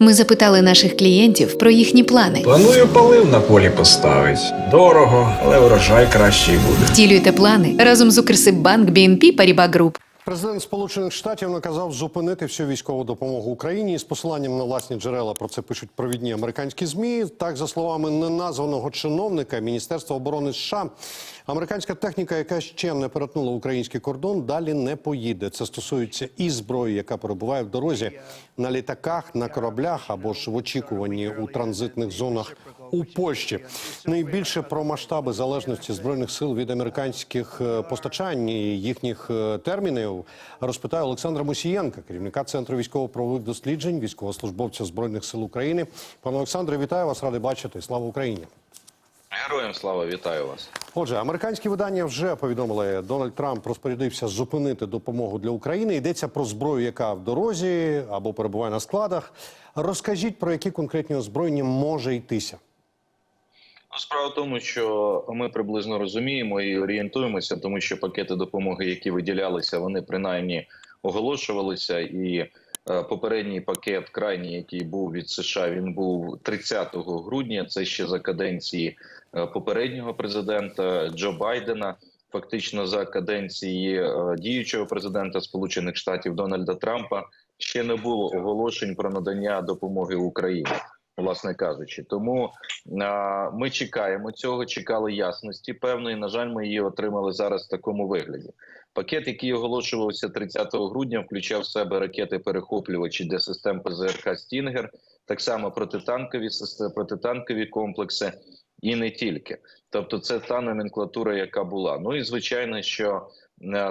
Ми запитали наших клієнтів про їхні плани. Планую полив на полі поставить. Дорого, але врожай кращий буде. Втілюйте плани разом з Укрсиббанк BNP Paribas Group. Президент Сполучених Штатів наказав зупинити всю військову допомогу Україні І з посиланням на власні джерела. Про це пишуть провідні американські змі. Так, за словами неназваного чиновника Міністерства оборони США, американська техніка, яка ще не перетнула український кордон, далі не поїде. Це стосується і зброї, яка перебуває в дорозі на літаках, на кораблях або ж в очікуванні у транзитних зонах у Польщі. Найбільше про масштаби залежності збройних сил від американських е, постачань і їхніх е, термінів розпитає Олександра Мусієнка, керівника центру військово-правових досліджень, військовослужбовця збройних сил України. Пане Олександре, вітаю вас, радий бачити. Слава Україні. Героям слава, вітаю вас. Отже, американські видання вже повідомили, Дональд Трамп розпорядився зупинити допомогу для України. Йдеться про зброю, яка в дорозі або перебуває на складах. Розкажіть про які конкретні озброєння може йтися. Ну, Справа в тому, що ми приблизно розуміємо і орієнтуємося, тому що пакети допомоги, які виділялися, вони принаймні оголошувалися. І е, попередній пакет, крайній, який був від США, він був 30 грудня. Це ще за каденції е, попереднього президента Джо Байдена. Фактично за каденції е, діючого президента Сполучених Штатів Дональда Трампа ще не було оголошень про надання допомоги Україні. Власне кажучи, тому а, ми чекаємо цього, чекали ясності певної. На жаль, ми її отримали зараз в такому вигляді. Пакет, який оголошувався 30 грудня, включав в себе ракети-перехоплювачі для систем ПЗРК Стінгер, так само протитанкові системи, протитанкові комплекси, і не тільки. Тобто, це та номенклатура, яка була. Ну і звичайно, що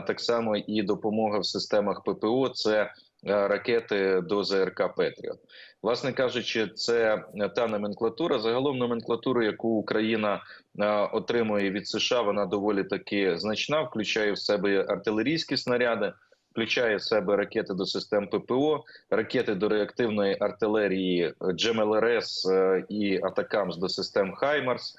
так само і допомога в системах ППО це ракети до ЗРК Петріот. Власне кажучи, це та номенклатура. Загалом номенклатура, яку Україна е, отримує від США, вона доволі таки значна. Включає в себе артилерійські снаряди, включає в себе ракети до систем ППО, ракети до реактивної артилерії GMLRS е, і Атакамс до систем Хаймарс,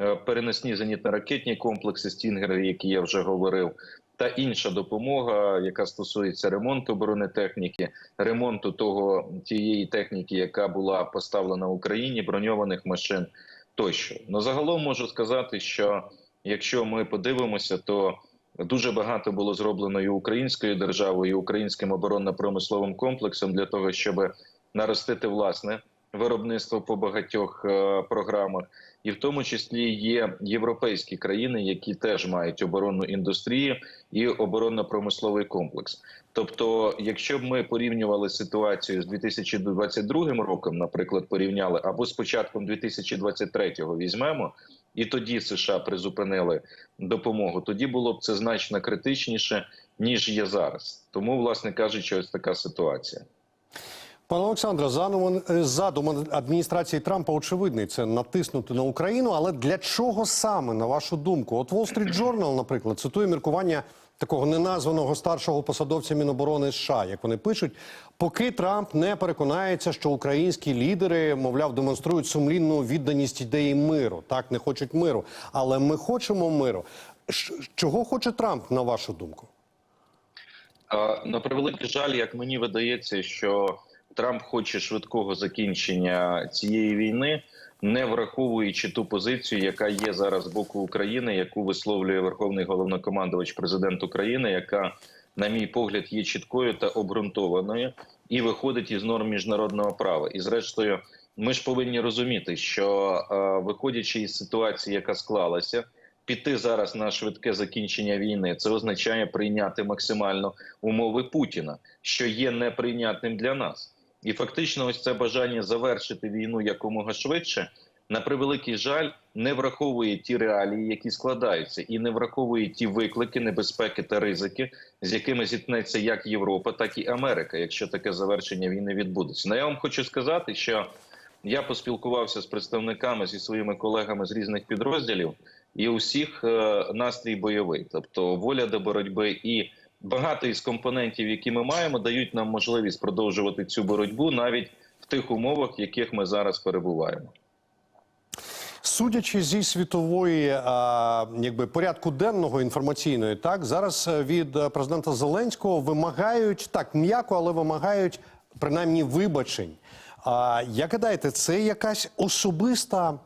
е, переносні зенітно-ракетні комплекси Стінгери, які я вже говорив. Та інша допомога, яка стосується ремонту бронетехніки, ремонту того тієї техніки, яка була поставлена в Україні, броньованих машин тощо. Ну загалом можу сказати, що якщо ми подивимося, то дуже багато було зроблено і українською державою, і українським оборонно-промисловим комплексом для того, щоб наростити власне виробництво по багатьох е, програмах, і в тому числі є європейські країни, які теж мають оборонну індустрію і оборонно-промисловий комплекс. Тобто, якщо б ми порівнювали ситуацію з 2022 роком, наприклад, порівняли або з початком 2023-го візьмемо. І тоді США призупинили допомогу. Тоді було б це значно критичніше ніж є зараз. Тому, власне кажучи, ось така ситуація. Пане Олександре, задум, задум адміністрації Трампа очевидний це натиснути на Україну. Але для чого саме, на вашу думку? От Wall Street Journal, наприклад, цитує міркування такого неназваного старшого посадовця Міноборони США, як вони пишуть, поки Трамп не переконається, що українські лідери, мовляв, демонструють сумлінну відданість ідеї миру. Так не хочуть миру, але ми хочемо миру. Чого хоче Трамп, на вашу думку? На превеликий жаль, як мені видається, що Трамп хоче швидкого закінчення цієї війни, не враховуючи ту позицію, яка є зараз з боку України, яку висловлює Верховний головнокомандувач президент України, яка, на мій погляд, є чіткою та обґрунтованою і виходить із норм міжнародного права. І зрештою, ми ж повинні розуміти, що е, виходячи із ситуації, яка склалася. Піти зараз на швидке закінчення війни це означає прийняти максимально умови Путіна, що є неприйнятним для нас, і фактично, ось це бажання завершити війну якомога швидше. На превеликий жаль, не враховує ті реалії, які складаються, і не враховує ті виклики, небезпеки та ризики, з якими зіткнеться як Європа, так і Америка, якщо таке завершення війни відбудеться. Ну я вам хочу сказати, що я поспілкувався з представниками зі своїми колегами з різних підрозділів, і у всіх е, настрій бойовий, тобто воля до боротьби і багато із компонентів, які ми маємо, дають нам можливість продовжувати цю боротьбу навіть в тих умовах, в яких ми зараз перебуваємо. Судячи зі світової а, якби порядку денного інформаційної, так зараз е, від е, президента Зеленського вимагають так м'яко, але вимагають принаймні вибачень. А як гадаєте, це якась особиста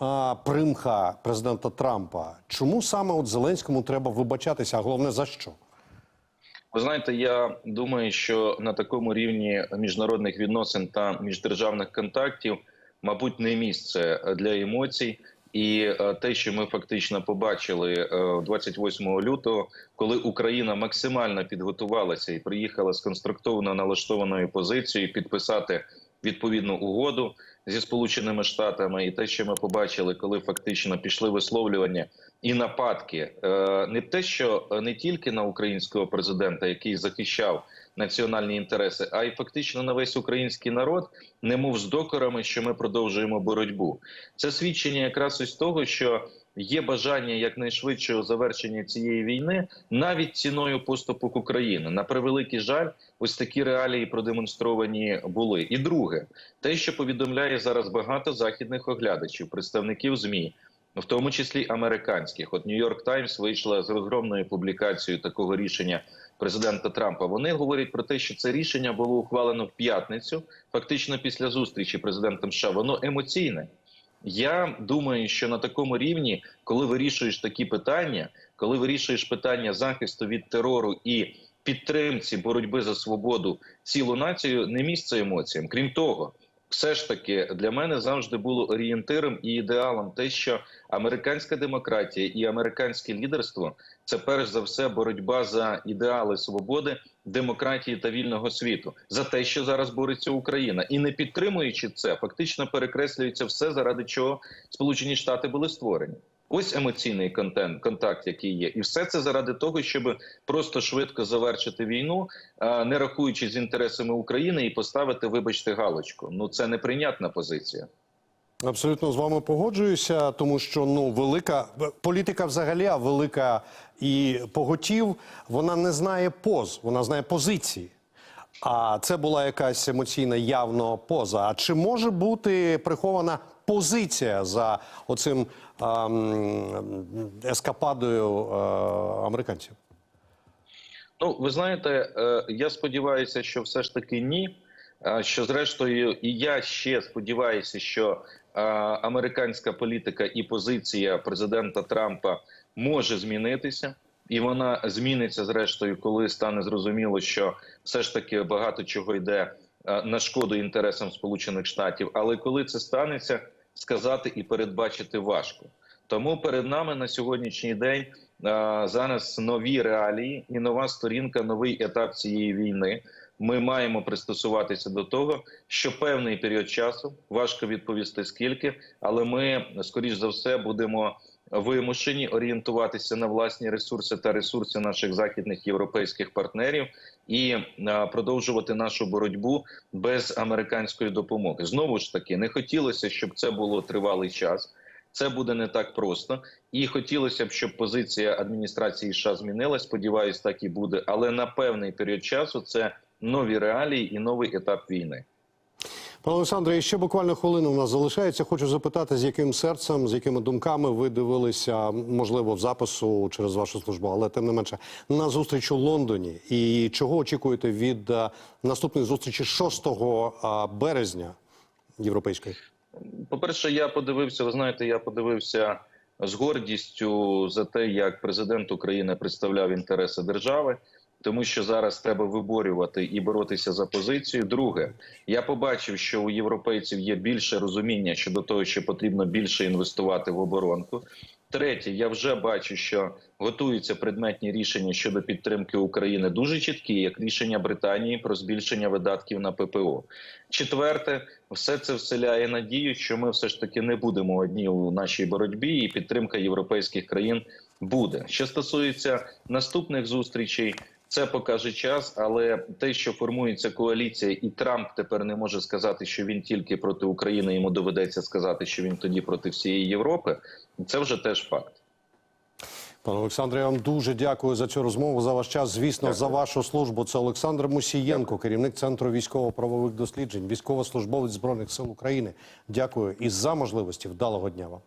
а, примха президента Трампа? Чому саме от Зеленському треба вибачатися, а головне за що? Ви знаєте, я думаю, що на такому рівні міжнародних відносин та міждержавних контактів, мабуть, не місце для емоцій. І е, те, що ми фактично побачили е, 28 лютого, коли Україна максимально підготувалася і приїхала з конструктивно налаштованою позицією підписати відповідну угоду зі сполученими штатами, і те, що ми побачили, коли фактично пішли висловлювання і нападки, е, не те, що не тільки на українського президента, який захищав національні інтереси, а й фактично на весь український народ, немов з докорами, що ми продовжуємо боротьбу. Це свідчення якраз із того, що є бажання якнайшвидшого завершення цієї війни навіть ціною поступок України. На превеликий жаль, ось такі реалії продемонстровані були. І друге, те, що повідомляє зараз багато західних оглядачів, представників змі. В тому числі американських, от Нью-Йорк Таймс вийшла з розгромною публікацією такого рішення президента Трампа. Вони говорять про те, що це рішення було ухвалено в п'ятницю, фактично після зустрічі президентом США. Воно емоційне. Я думаю, що на такому рівні, коли вирішуєш такі питання, коли вирішуєш питання захисту від терору і підтримці боротьби за свободу цілу націю, не місце емоціям. Крім того, все ж таки для мене завжди було орієнтиром і ідеалом те, що американська демократія і американське лідерство це перш за все боротьба за ідеали свободи, демократії та вільного світу, за те, що зараз бореться Україна, і не підтримуючи це, фактично перекреслюється все, заради чого Сполучені Штати були створені. Ось емоційний контент, контакт, який є, і все це заради того, щоб просто швидко завершити війну, не рахуючи з інтересами України, і поставити, вибачте, галочку. Ну це неприйнятна позиція. Абсолютно з вами погоджуюся, тому що ну велика політика взагалі, а велика і поготів, вона не знає поз, вона знає позиції. А це була якась емоційна явно поза. А чи може бути прихована позиція за оцим ескападою е, американців? Ну, ви знаєте, е, я сподіваюся, що все ж таки ні. Що зрештою, і я ще сподіваюся, що е, американська політика і позиція президента Трампа може змінитися, і вона зміниться зрештою, коли стане зрозуміло, що все ж таки багато чого йде на шкоду інтересам Сполучених Штатів. Але коли це станеться, сказати і передбачити важко. Тому перед нами на сьогоднішній день зараз нові реалії і нова сторінка, новий етап цієї війни. Ми маємо пристосуватися до того, що певний період часу важко відповісти скільки, але ми скоріш за все будемо вимушені орієнтуватися на власні ресурси та ресурси наших західних європейських партнерів і продовжувати нашу боротьбу без американської допомоги. Знову ж таки, не хотілося, щоб це було тривалий час. Це буде не так просто, і хотілося б, щоб позиція адміністрації США змінилась. Сподіваюсь, так і буде. Але на певний період часу це нові реалії і новий етап війни. Пане Олександре, ще буквально хвилина у нас залишається. Хочу запитати, з яким серцем, з якими думками ви дивилися, можливо, в запису через вашу службу, але тим не менше на зустріч у Лондоні. І чого очікуєте від е, наступної зустрічі 6 е, березня європейської? По перше, я подивився. Ви знаєте, я подивився з гордістю за те, як президент України представляв інтереси держави. Тому що зараз треба виборювати і боротися за позицію. Друге, я побачив, що у європейців є більше розуміння щодо того, що потрібно більше інвестувати в оборонку. Третє, я вже бачу, що готуються предметні рішення щодо підтримки України дуже чіткі, як рішення Британії про збільшення видатків на ППО. Четверте, все це вселяє надію, що ми все ж таки не будемо одні у нашій боротьбі, і підтримка європейських країн буде. Що стосується наступних зустрічей. Це покаже час, але те, що формується коаліція, і Трамп тепер не може сказати, що він тільки проти України. Йому доведеться сказати, що він тоді проти всієї Європи. Це вже теж факт. Пане Олександре, я вам дуже дякую за цю розмову. За ваш час. Звісно, Дякую. за вашу службу. Це Олександр Мусієнко, керівник центру військово-правових досліджень, військовослужбовець збройних сил України. Дякую і за можливості вдалого дня вам.